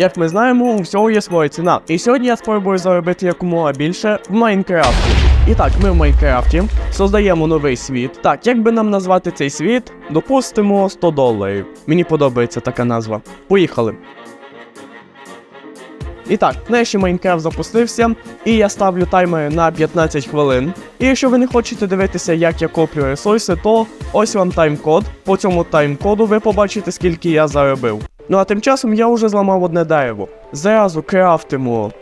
Як ми знаємо, у всього є своя ціна. І сьогодні я спробую заробити якомога більше в Майнкрафті. І так, ми в Майнкрафті создаємо новий світ. Так, як би нам назвати цей світ? Допустимо 100 доларів. Мені подобається така назва. Поїхали. І так, нарешті Майнкрафт запустився, і я ставлю таймер на 15 хвилин. І якщо ви не хочете дивитися, як я коплю ресурси, то ось вам тайм-код. По цьому тайм-коду ви побачите, скільки я заробив. Ну а тим часом я вже зламав одне дерево. Зразу крафтимо.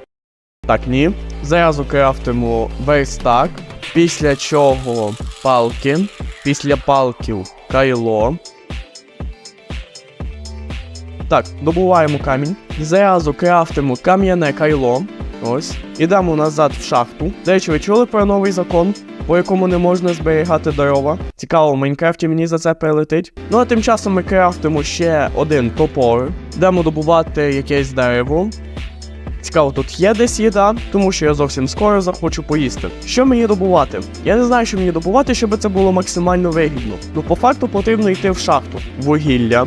Так, ні. Зразу крафтимо верстак. Після чого палки. Після палків кайло. Так, добуваємо камінь. Зразу крафтимо кам'яне кайло. Ось. Ідемо назад в шахту. До речі, ви чули про новий закон, по якому не можна зберігати дрова. Цікаво, в Майнкрафті мені за це прилетить. Ну а тим часом ми крафтимо ще один топор. Йдемо добувати якесь дерево. Цікаво, тут є десь їда, тому що я зовсім скоро захочу поїсти. Що мені добувати? Я не знаю, що мені добувати, щоб це було максимально вигідно. Ну, по факту потрібно йти в шахту. Вугілля.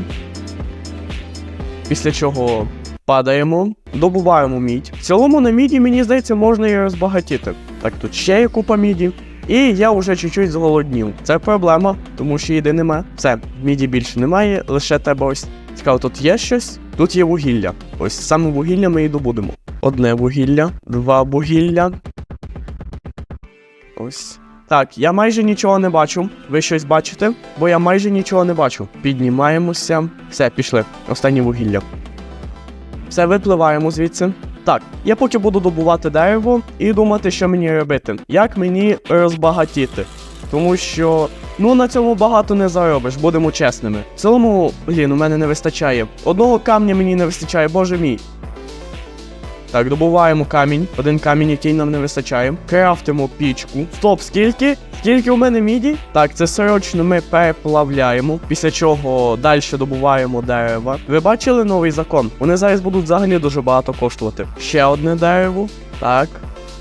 Після чого падаємо, добуваємо мідь. В цілому на міді, мені здається, можна і розбагатіти. Так, тут ще є купа міді. І я вже чуть-чуть зголоднів. Це проблема, тому що їди нема. Все, міді більше немає, лише тебе ось. Цікаво, тут є щось? Тут є вугілля. Ось саме вугілля ми і добудемо. Одне вугілля, два вугілля. Ось. Так, я майже нічого не бачу. Ви щось бачите? Бо я майже нічого не бачу. Піднімаємося. Все, пішли. Останнє вугілля. Все, випливаємо звідси. Так, я поки буду добувати дерево і думати, що мені робити. Як мені розбагатіти? Тому що. Ну, на цьому багато не заробиш, будемо чесними. В цілому, блін, у мене не вистачає. Одного камня мені не вистачає, боже мій. Так, добуваємо камінь. Один камінь, який нам не вистачає. Крафтимо пічку. Стоп, скільки? Скільки у мене міді? Так, це срочно ми переплавляємо. Після чого далі добуваємо дерева. Ви бачили новий закон? Вони зараз будуть взагалі дуже багато коштувати. Ще одне дерево. Так.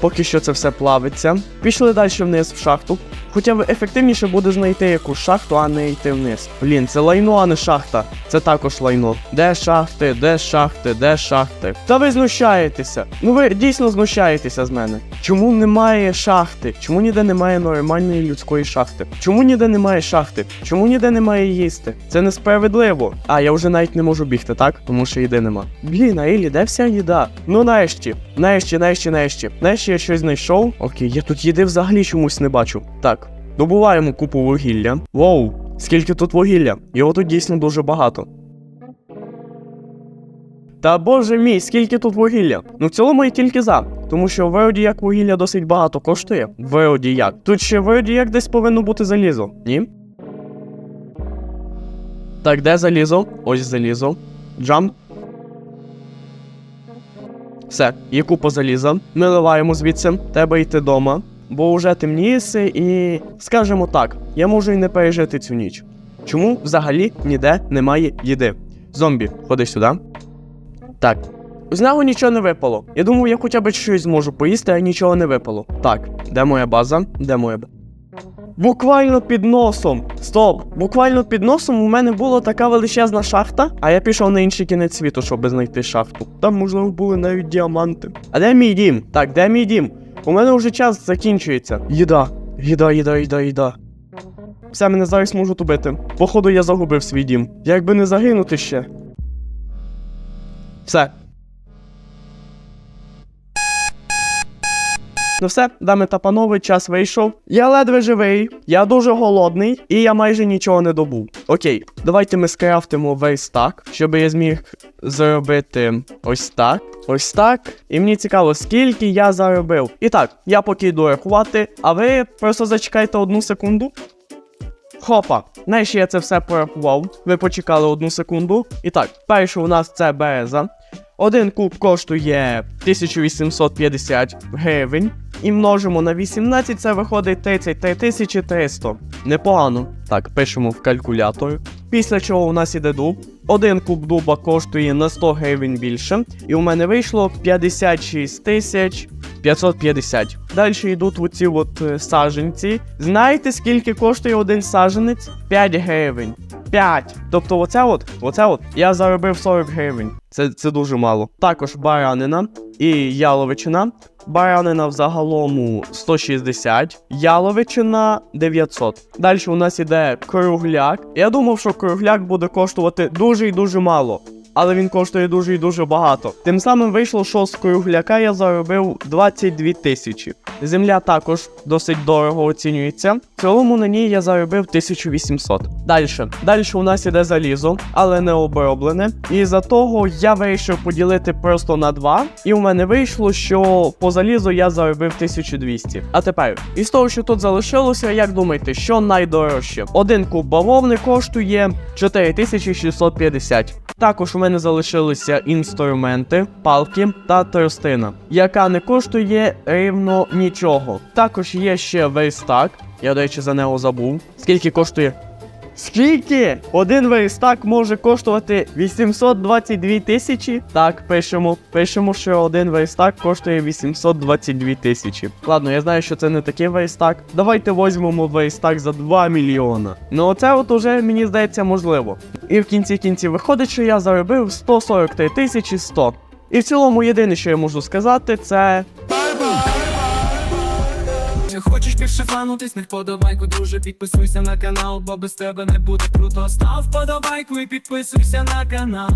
Поки що це все плавиться. Пішли далі вниз в шахту. Хоча б ефективніше буде знайти якусь шахту, а не йти вниз. Блін, це лайно, а не шахта. Це також лайно. Де шахти, де шахти, де шахти? Та ви знущаєтеся. Ну ви дійсно знущаєтеся з мене. Чому немає шахти? Чому ніде немає нормальної людської шахти? Чому ніде немає шахти? Чому ніде немає їсти? Це несправедливо. А я вже навіть не можу бігти, так? Тому що їди нема. Блін, а Ілі, де вся їда? Ну нарешті, нарешті, нарешті, нарешті. Нарешті я щось знайшов. Окей, я тут їди взагалі чомусь не бачу. Так, добуваємо купу вугілля. Воу, скільки тут вугілля? Його тут дійсно дуже багато. Та боже мій, скільки тут вугілля? Ну в цілому я тільки за. Тому що вроді як вугілля досить багато коштує. Вроді як. Тут ще вроді як десь повинно бути залізо, ні? Так, де залізо? Ось залізо. Джамп. Все, є купа заліза. Ми ливаємо звідси, треба йти дома. Бо вже темніється і, скажімо так, я можу і не пережити цю ніч. Чому взагалі ніде немає їди? Зомбі, ходи сюди. Так. З нього нічого не випало. Я думав, я хоча б щось зможу поїсти, а нічого не випало. Так, де моя база? Де моя база? Буквально під носом. Стоп! Буквально під носом у мене була така величезна шахта, а я пішов на інший кінець світу, щоб знайти шахту. Там, можливо, були навіть діаманти. А де мій дім? Так, де мій дім? У мене вже час закінчується. Їда. Їда, їда, їда, їда. Все, мене зараз можуть убити. Походу, я загубив свій дім. Якби не загинути ще. Все. Ну все, дами та панове, час вийшов. Я ледве живий, я дуже голодний, і я майже нічого не добув. Окей, давайте ми скрафтимо весь так, щоб я зміг зробити ось так, ось так. І мені цікаво, скільки я заробив. І так, я поки йду рахувати, а ви просто зачекайте одну секунду. Хопа, знаєш, я це все порахував. Ви почекали одну секунду. І так, перше у нас це береза. Один куб коштує 1850 гривень. І множимо на 18, це виходить 33 300. Непогано. Так, пишемо в калькулятор. Після чого у нас іде дуб. Один куб дуба коштує на 100 гривень більше. І у мене вийшло 56 тисяч 550. Далі йдуть оці от е, саджанці. Знаєте, скільки коштує один саджанець? 5 гривень. 5. Тобто, оце от, оце от, я заробив 40 гривень. Це, це дуже мало. Також баранина і яловичина. Баранина взагалом 160, яловичина 900. Далі у нас іде кругляк. Я думав, що кругляк буде коштувати дуже і дуже мало. Але він коштує дуже і дуже багато. Тим самим вийшло, що з кругляка я заробив 22 тисячі. Земля також досить дорого оцінюється. В цілому на ній я заробив 1800. Далі. Далі у нас іде залізо, але не оброблене. І за того я вирішив поділити просто на два. І у мене вийшло, що по залізу я заробив 1200. А тепер, із того, що тут залишилося, як думаєте, що найдорожче? Один куб бавовни коштує 4650. Також у мене залишилися інструменти, палки та тростина, яка не коштує рівно нічого. Також є ще верстак. Я, до речі, за нього забув. Скільки коштує? Скільки? Один верстак може коштувати 822 тисячі. Так, пишемо. Пишемо, що один верстак коштує 822 тисячі. Ладно, я знаю, що це не такий верстак. Давайте візьмемо верстак за 2 мільйона. Ну оце от уже мені здається можливо. І в кінці кінці виходить, що я заробив 143 тисячі 100. І в цілому єдине, що я можу сказати, це хочеш більше фанутись, не вподобайку, друже, підписуйся на канал, бо без тебе не буде круто. Став вподобайку і підписуйся на канал.